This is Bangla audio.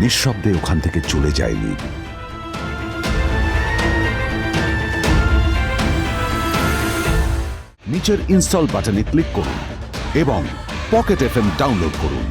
নিঃশব্দে ওখান থেকে চলে যায় নিচের ইনস্টল বাটনে ক্লিক করুন এবং পকেট এফ ডাউনলোড করুন।